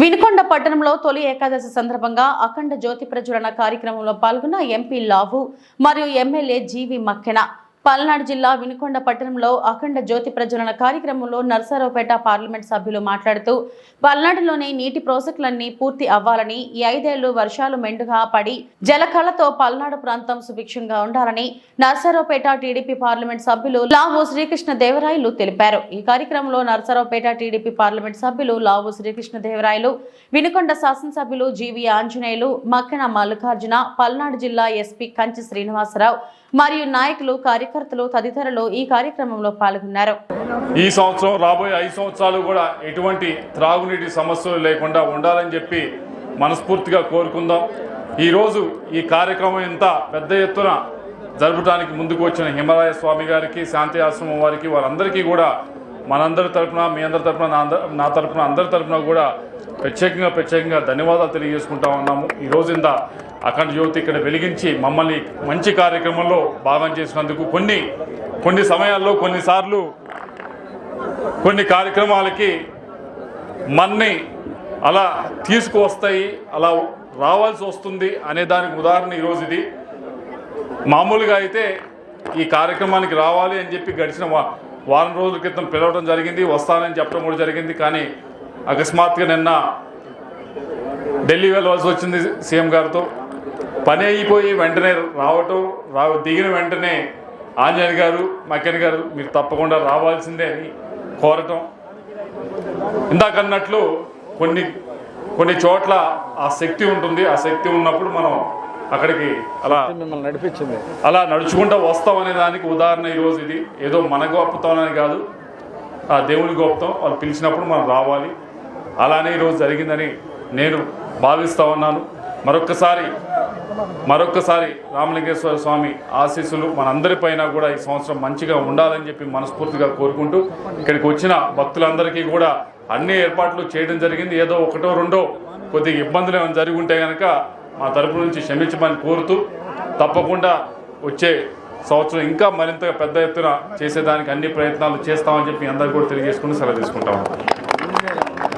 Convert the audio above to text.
వినుకొండ పట్టణంలో తొలి ఏకాదశి సందర్భంగా అఖండ జ్యోతి ప్రజ్వలన కార్యక్రమంలో పాల్గొన్న ఎంపీ లావు మరియు ఎమ్మెల్యే జీవి మక్కెన. పల్నాడు జిల్లా వినుకొండ పట్టణంలో అఖండ జ్యోతి ప్రజ్వలన కార్యక్రమంలో నర్సారావుపేట పార్లమెంట్ సభ్యులు మాట్లాడుతూ పల్నాడులోని నీటి ప్రాజెక్టులన్నీ పూర్తి అవ్వాలని ఈ ఐదేళ్ళు వర్షాలు మెండుగా పడి జలకళతో పల్నాడు ప్రాంతం సుభిక్షంగా ఉండాలని నర్సారావుపేట టీడీపీ పార్లమెంట్ సభ్యులు లావు శ్రీకృష్ణ దేవరాయలు తెలిపారు. ఈ కార్యక్రమంలో నర్సారావుపేట టీడీపీ పార్లమెంట్ సభ్యులు లావు శ్రీకృష్ణ దేవరాయలు వినుకొండ శాసనసభ్యులు జీవి ఆంజనేయులు మక్కెన మల్లికార్జున పల్నాడు జిల్లా ఎస్పీ కంచి శ్రీనివాసరావు మరియు నాయకులు కార్యకర్తలు తదితరులు ఈ కార్యక్రమంలో పాల్గొన్నారు. ఈ సంవత్సరం రాబోయే ఐదు సంవత్సరాలు కూడా ఎటువంటి త్రాగునీటి సమస్యలు లేకుండా ఉండాలని చెప్పి మనస్ఫూర్తిగా కోరుకుందాం. ఈరోజు ఈ కార్యక్రమం ఇంత పెద్ద ఎత్తున జరపడానికి ముందుకు వచ్చిన హిమాలయ స్వామి గారికి శాంతి ఆశ్రమం వారికి వారందరికీ కూడా మనందరి తరపున మీ అందరి తరపున నా అంద- నా తరపున అందరి తరపున కూడా ప్రత్యేకంగా ప్రత్యేకంగా ధన్యవాదాలు తెలియజేసుకుంటా ఉన్నాము. ఈ రోజు అఖండ జ్యోతి ఇక్కడ వెలిగించి మమ్మల్ని మంచి కార్యక్రమంలో భాగం చేసినందుకు కొన్ని కొన్ని సమయాల్లో కొన్నిసార్లు కొన్ని కార్యక్రమాలకి మన్ని అలా తీసుకువస్తాయి అలా రావాల్సి వస్తుంది అనే దానికి ఉదాహరణ ఈరోజు ఇది. మామూలుగా అయితే ఈ కార్యక్రమానికి రావాలి అని చెప్పి గడిచిన వారం రోజుల క్రితం పిలవడం జరిగింది వస్తానని చెప్పడం కూడా జరిగింది. కానీ అకస్మాత్తుగా నిన్న ఢిల్లీ వెళ్ళవలసి వచ్చింది సీఎం గారితో. పని అయిపోయి వెంటనే రావటం రా దిగిన వెంటనే ఆంజనేయ గారు మకెన్ గారు మీరు తప్పకుండా రావాల్సిందే అని కోరటం. ఇందాకన్నట్లు కొన్ని కొన్ని చోట్ల ఆ శక్తి ఉంటుంది. ఆ శక్తి ఉన్నప్పుడు మనం అక్కడికి అలా మిమ్మల్ని నడిపించింది. అలా నడుచుకుంటూ వస్తాం అనే దానికి ఉదాహరణ ఈరోజు ఇది. ఏదో మన గొప్పతనం అని కాదు. ఆ దేవుని గొప్పతం వాళ్ళు పిలిచినప్పుడు మనం రావాలి. అలానే ఈరోజు జరిగిందని నేను భావిస్తా ఉన్నాను. మరొక్కసారి మరొక్కసారి రామలింగేశ్వర స్వామి ఆశీస్సులు మనందరిపైన కూడా ఈ సంవత్సరం మంచిగా ఉండాలని చెప్పి మనస్ఫూర్తిగా కోరుకుంటూ ఇక్కడికి వచ్చిన భక్తులందరికీ కూడా అన్ని ఏర్పాట్లు చేయడం జరిగింది. ఏదో ఒకటో రెండో కొద్దిగా ఇబ్బందులు ఏమైనా జరిగి ఉంటే కనుక మా తరపు నుంచి క్షమించమని కోరుతూ తప్పకుండా వచ్చే సంవత్సరం ఇంకా మరింత పెద్ద ఎత్తున చేసేదానికి అన్ని ప్రయత్నాలు చేస్తామని చెప్పి అందరికీ కూడా తెలియజేసుకుని సెలవు తీసుకుంటాము